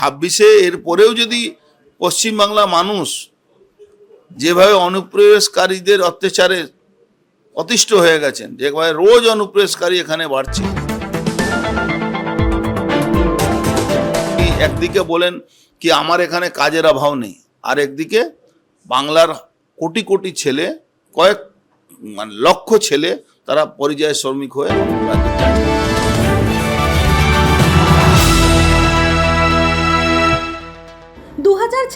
ছাব্বিশে এর পরেও যদি পশ্চিমবাংলা মানুষ যেভাবে অনুপ্রবেশকারীদের অত্যাচারে অতিষ্ঠ হয়ে গেছেন যেভাবে রোজ অনুপ্রবেশকারী এখানে বাড়ছে। একদিকে বলেন কি, আমার এখানে কাজের অভাব নেই, আর একদিকে বাংলার কোটি কোটি ছেলে, কয়েক মানে লক্ষ ছেলে, তারা পরিযায়ী শ্রমিক হয়ে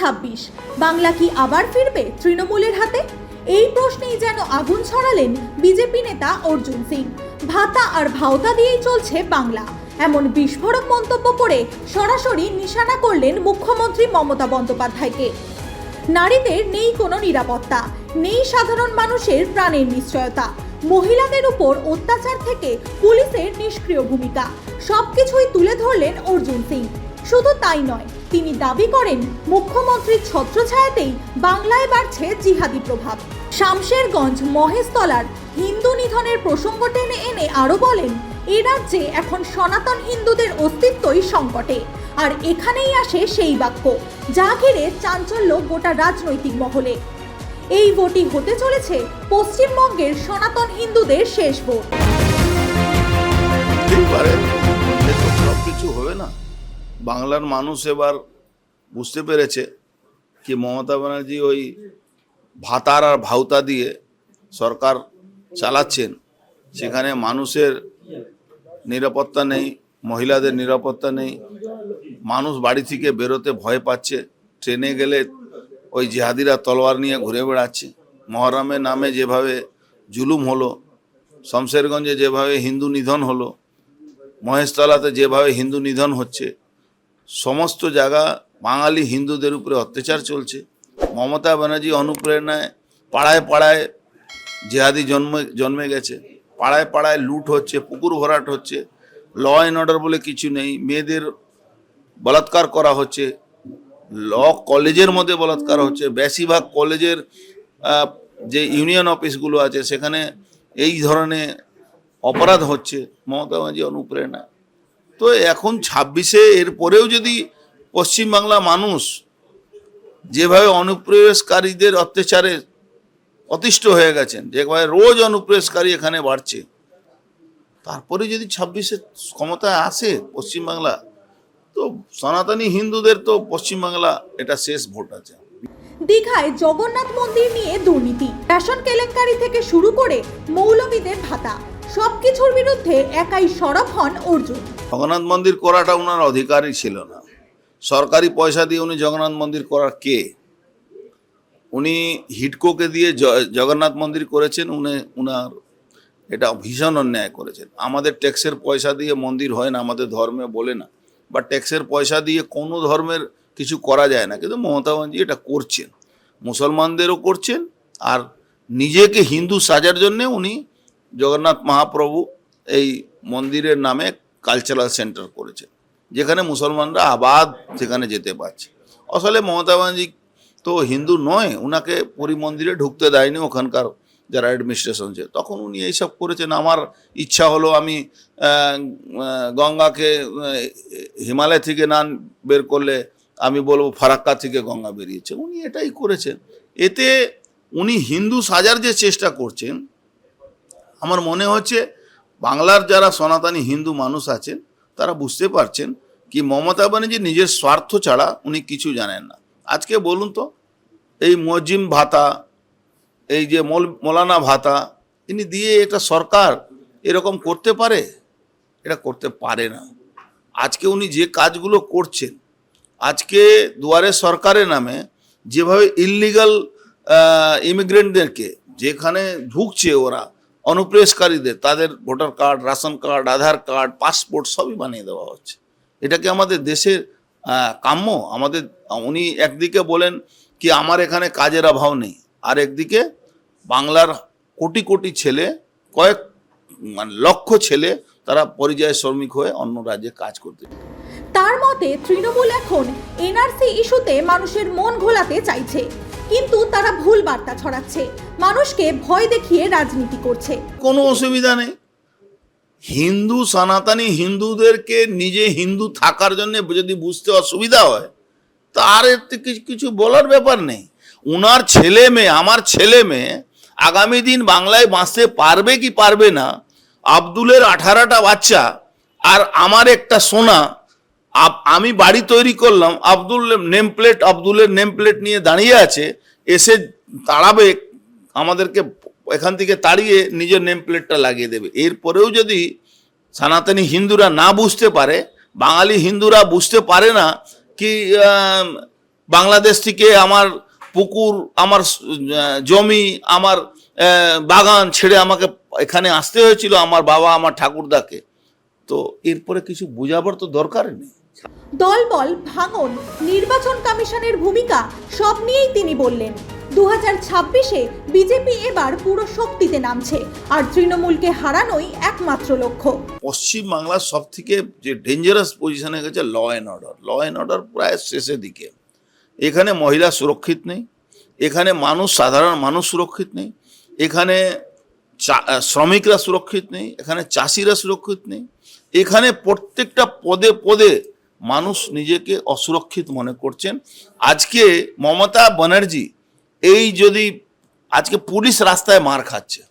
দু বাংলা কি আবার ফিরবে তৃণমূলের হাতে? এই প্রশ্নেই যেন আগুন ছড়ালেন বিজেপি নেতা অর্জুন সিং। ভাতা আর ভাওতা দিয়েই চলছে বাংলা। এমন বিস্ফোরক মন্তব্য করে সরাসরি নিশানা করলেন মুখ্যমন্ত্রী মমতা বন্দ্যোপাধ্যায়কে। নারীদের নেই কোনো নিরাপত্তা, নেই সাধারণ মানুষের প্রাণের নিশ্চয়তা। মহিলাদের উপর অত্যাচার থেকে পুলিশের নিষ্ক্রিয় ভূমিকা। সবকিছুই তুলে ধরলেন অর্জুন সিং। শুধু তাই নয় তিনি দাবি করেন, মুখ্যমন্ত্রীর ছত্রছায়াতেই বাংলায় বাড়ছে জিহাদি প্রভাব। শামশেরগঞ্জ মহেশতলার হিন্দু নিধনের প্রসঙ্গ টেনে এনে আরও বলেন, এ রাজ্যে এখন সনাতন হিন্দুদের অস্তিত্বই সংকটে, আর এখানেই আসে সেই বাক্য, যা ঘিরে চাঞ্চল্য গোটা রাজনৈতিক মহলে। এই ভোটই হতে চলেছে পশ্চিমবঙ্গের সনাতন হিন্দুদের শেষ ভোট। হবে না। বাংলার মানুষ এবার বুঝতে পেরেছে কি মমতা ব্যানার্জি ওই ভাতার আর ভাউতা দিয়ে সরকার চালাচ্ছেন। সেখানে মানুষের নিরাপত্তা নেই, মহিলাদের নিরাপত্তা নেই। মানুষ বাড়ি থেকে বেরোতে ভয় পাচ্ছে। ট্রেনে গেলে ওই জিহাদিরা তলোয়ার নিয়ে ঘুরে বেড়াচ্ছে। মহরমের নামে যেভাবে জুলুম হলো, শমশেরগঞ্জে যেভাবে হিন্দু নিধন হলো, মহেশতলাতে যেভাবে হিন্দু নিধন হচ্ছে সমস্ত জায়গা বাঙালি হিন্দুদের উপরে অত্যাচার চলছে। মমতা ব্যানার্জি অনুপ্রেরণায় পাড়ায় পাড়ায় জেহাদি জন্মে জন্মে গেছে। পাড়ায় পাড়ায় লুট হচ্ছে, পুকুর ভরাট হচ্ছে, ল অ্যান্ড অর্ডার বলে কিছু নেই। মেয়েদের বলাৎকার করা হচ্ছে, ল কলেজের মধ্যে বলাৎকার হচ্ছে। বেশিরভাগ কলেজের যে ইউনিয়ন অফিসগুলো আছে, সেখানে এই ধরনের অপরাধ হচ্ছে। মমতা ব্যানার্জি অনুপ্রেরণা তো এখন ছাব্বিশে এর পরেও যদি পশ্চিমবাংলা মানুষ যেভাবে অনুপ্রবেশকারীদের অত্যাচারে অতিষ্ঠ হয়ে গেছেন যেভাবে রোজ অনুপ্রবেশকারী এখানে বাড়ছে, তারপরে যদি ছাব্বিশে ক্ষমতায় আসে পশ্চিমবাংলা, তো সনাতনী হিন্দুদের তো পশ্চিমবাংলা এটা শেষ ভোট আছে। দীঘায় জগন্নাথ মন্দির নিয়ে দুর্নীতি, রেশন কেলেঙ্কারি থেকে শুরু করে মৌলবীদের ভাতা। সবকিছুর বিরুদ্ধে একাই সরব হন অর্জুন। জগন্নাথ মন্দির করাটা ওনার অধিকারই ছিল না। সরকারি পয়সা দিয়ে উনি জগন্নাথ মন্দির করার কে? উনি হিটকোকে দিয়ে জগন্নাথ মন্দির করেছেন, উনি উনার এটা ভীষণ অন্যায় করেছেন। আমাদের ট্যাক্সের পয়সা দিয়ে মন্দির হয় না, আমাদের ধর্মে বলে না। বা ট্যাক্সের পয়সা দিয়ে কোনো ধর্মের কিছু করা যায় না, কিন্তু মমতা ব্যানার্জি এটা করছেন। মুসলমানদেরও করছেন, আর নিজেকে হিন্দু সাজার জন্যে উনি জগন্নাথ মহাপ্রভু এই মন্দিরের নামে কালচারাল সেন্টার করেছেন যেখানে মুসলমানরা আবাদ সেখানে যেতে পারছে। আসলে মমতা ব্যানার্জি তো হিন্দু নয় ওনাকে পুরী মন্দিরে ঢুকতে দেয়নি ওখানকার যারা অ্যাডমিনিস্ট্রেশন ছিল। তখন উনি এইসব করেছেন, আমার ইচ্ছা হলো আমি গঙ্গাকে হিমালয় থেকে না বের করলে আমি বলব ফারাক্কা থেকে গঙ্গা বেরিয়েছে। উনি এটাই করেছেন। এতে উনি হিন্দু সাজার যে চেষ্টা করছেন আমার মনে হচ্ছে বাংলার যারা সনাতনী হিন্দু মানুষ আছেন, তারা বুঝতে পারছেন কি মমতা ব্যানার্জি নিজের স্বার্থ ছাড়া উনি কিছু জানেন না। আজকে বলুন তো, এই মজিম ভাতা, এই যে মৌল- মৌলানা ভাতা তিনি দিয়ে এটা সরকার এরকম করতে পারে? এটা করতে পারে না। আজকে উনি যে কাজগুলো করছেন, আজকে দুয়ারে সরকারের নামে যেভাবে ইললিগাল ইমিগ্রেন্টদেরকে যেখানে ঢুকছে ওরা অনুপ্রবেশকারীদের তাদের voter card, ration card, Aadhaar card, passport সবই বানিয়ে দেওয়া হচ্ছে। এটা কি আমাদের দেশের কাম্য। আমাদের, উনি একদিকে বলেন কি, আমার এখানে কাজের অভাব নেই। আর একদিকে বাংলার কোটি কোটি ছেলে, কয়েক মানে লক্ষ ছেলে, তারা পরিযায়ী শ্রমিক হয়ে অন্য রাজ্যে কাজ করতে। তার মতে তৃণমূল এখন এনআরসি ইস্যুতে মানুষের মন ঘোলাতে চাইছে। কিন্তু তারা ভুল বার্তা ছড়াচ্ছে। মানুষকে ভয় দেখিয়ে রাজনীতি করছে। কোনো অসুবিধা নেই। হিন্দু সনাতনী হিন্দুদেরকে নিজে হিন্দু থাকার জন্য যদি বুঝতে অসুবিধা হয়, তা আর কিছু- বলার ব্যাপার নেই। উনার ছেলে মেয়ে, আমার ছেলে মেয়ে আগামী দিন বাংলায় বাঁচতে পারবে কি পারবে না, আব্দুলের আঠারোটা বাচ্চা আর আমার একটা সোনা আমি বাড়ি তৈরি করলাম, আব্দুল নেম প্লেট আব্দুলের নেম প্লেট নিয়ে দাঁড়িয়ে আছে, এসে তাড়াবে, আমাদেরকে এখান থেকে তাড়িয়ে নিজের নেম প্লেটটা লাগিয়ে দেবে। এরপরেও যদি সনাতনী হিন্দুরা না বুঝতে পারে, বাঙালি হিন্দুরা বুঝতে পারে না কি বাংলাদেশ থেকে আমার পুকুর, আমার জমি, আমার বাগান ছেড়ে আমাকে এখানে আসতে হয়েছিল আমার বাবা আমার ঠাকুরদাকে। তো এরপরে কিছু বোঝাবার তো দরকার নেই। দলবল, ভাঙন, নির্বাচন কমিশনের ভূমিকা সব নিয়েই তিনি বললেন। দু হাজার ছাব্বিশে বিজেপি এবার পুরো শক্তিতে নামছে আর তৃণমূলকে হারানোই একমাত্র লক্ষ্য। পশ্চিম বাংলার সব থেকে যে ডেঞ্জারাস পজিশনে গেছে law and order law and order প্রায় শেষের দিকে। এখানে মহিলা সুরক্ষিত নেই। এখানে মানুষ, সাধারণ মানুষ সুরক্ষিত নেই। এখানে শ্রমিকরা সুরক্ষিত নেই। এখানে চাষিরা সুরক্ষিত নেই। এখানে প্রত্যেকটা পদে পদে মানুষ নিজেকে অসুরক্ষিত মনে করছেন। আজকে মমতা ব্যানার্জি এই যদি আজকে পুলিশ রাস্তায় মার খাচ্ছে,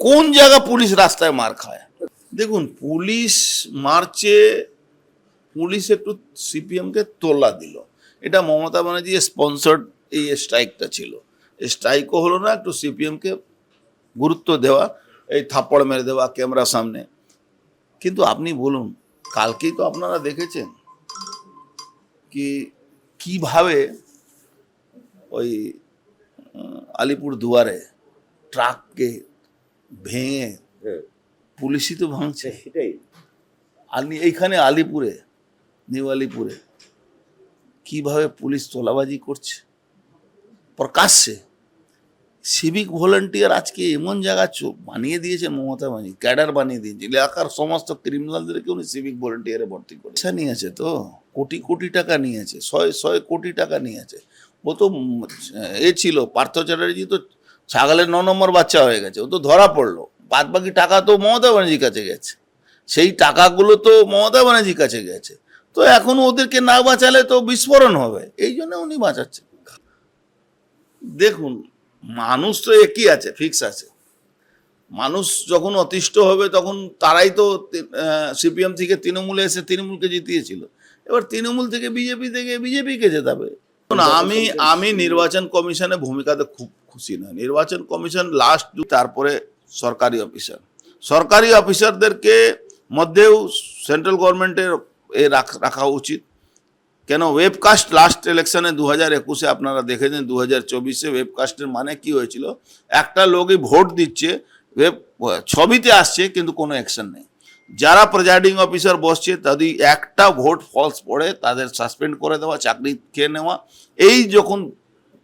কোন জায়গা পুলিশ রাস্তায় মার খায়? দেখুন, পুলিশ মারছে, পুলিশ একটু সিপিএমকে তোলা দিল। এটা মমতা ব্যানার্জি স্পন্সার্ড এই স্ট্রাইকটা ছিল। স্ট্রাইকও হলো না, একটু সিপিএমকে গুরুত্ব দেওয়া, এই থাপ্পড় মেরে দেওয়া ক্যামেরার সামনে। কিন্তু আপনি বলুন কালকেই তো আপনারা দেখেছেন কি কীভাবে ওই আলিপুর দুয়ারে ট্রাককে ভেঙে পুলিশই তো ভাঙছে। সেটাই। আলি এইখানে আলিপুরে নিউ আলিপুরে কীভাবে পুলিশ তোলাবাজি করছে? প্রকাশ্যে। সিভিক ভলেন্টিয়ার আজকে এমন জায়গা বানিয়ে দিয়েছে মমতা ব্যানার্জি, ক্যাডার বানিয়ে দিয়েছে এলাকার সমস্ত ক্রিমিনালদেরকে উনি সিভিক ভলেন্টিয়ারে ভর্তি করে। পয়সা নিয়েছে তো? কোটি কোটি টাকা নিয়েছে ছয় ছয় কোটি টাকা নিয়েছে। ও তো, এ ছিল, পার্থ চ্যাটার্জি তো ছাগলের ন নম্বর বাচ্চা হয়ে গেছে, ও তো ধরা পড়ল। বাদ বাকি টাকা তো মমতা ব্যানার্জির কাছে গেছে। সেই টাকাগুলো তো মমতা ব্যানার্জির কাছে গেছে। তো এখন ওদেরকে না বাঁচালে তো বিস্ফোরণ হবে, এই জন্য উনি বাঁচাচ্ছেন। দেখুন মানুষ তো একই আছে ফিক্স আছে। মানুষ যখন অতিষ্ঠ হবে তখন তারাই তো সিপিএম থেকে তৃণমূলে এসে তৃণমূলকে জিতিয়েছিল। এবার তৃণমূল থেকে বিজেপি থেকে বিজেপিকে জেতাবে। না আমি আমি নির্বাচন কমিশনের ভূমিকাতে খুব খুশি না নির্বাচন কমিশন লাস্ট তারপরে সরকারি অফিসার। সরকারি অফিসারদেরকে মধ্যেও সেন্ট্রাল গভর্নমেন্টের এ রাখ- রাখা উচিত। কেন ওয়েবকাস্ট লাস্ট ইলেকশনে দু হাজার একুশে আপনারা দেখেছেন দু হাজার চব্বিশে ওয়েবকাস্টের মানে কি হয়েছিল? একটা লোকই ভোট দিচ্ছে ওয়েব ছবিতে আসছে, কিন্তু কোনো অ্যাকশন নেই। যারা প্রেজাইডিং অফিসার বসছে, তাদের একটা ভোট ফলস পড়ে, তাদের সাসপেন্ড করে দেওয়া, চাকরি খেয়ে নেওয়া, এই যখন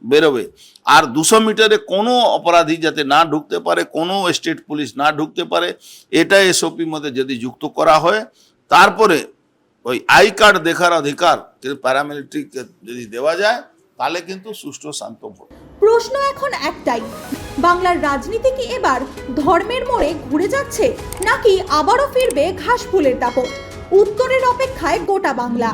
বেরোবে, আর দুশো মিটারে কোনো অপরাধী যাতে না ঢুকতে পারে, কোনো স্টেট পুলিশ না ঢুকতে পারে, এটা এসওপির মধ্যে যদি যুক্ত করা হয়, তারপরে ওই আই কার্ড দেখার অধিকার কিন্তু প্যারামিলিটারিকে যদি দেওয়া যায়, তাহলে কিন্তু সুষ্ঠু শান্ত প্রশ্ন এখন একটাই, বাংলার রাজনীতি কি এবার ধর্মের মোড়ে ঘুরে যাচ্ছে, নাকি আবারও ফিরবে ঘাস ফুলের দাপট? উত্তরের অপেক্ষায় গোটা বাংলা।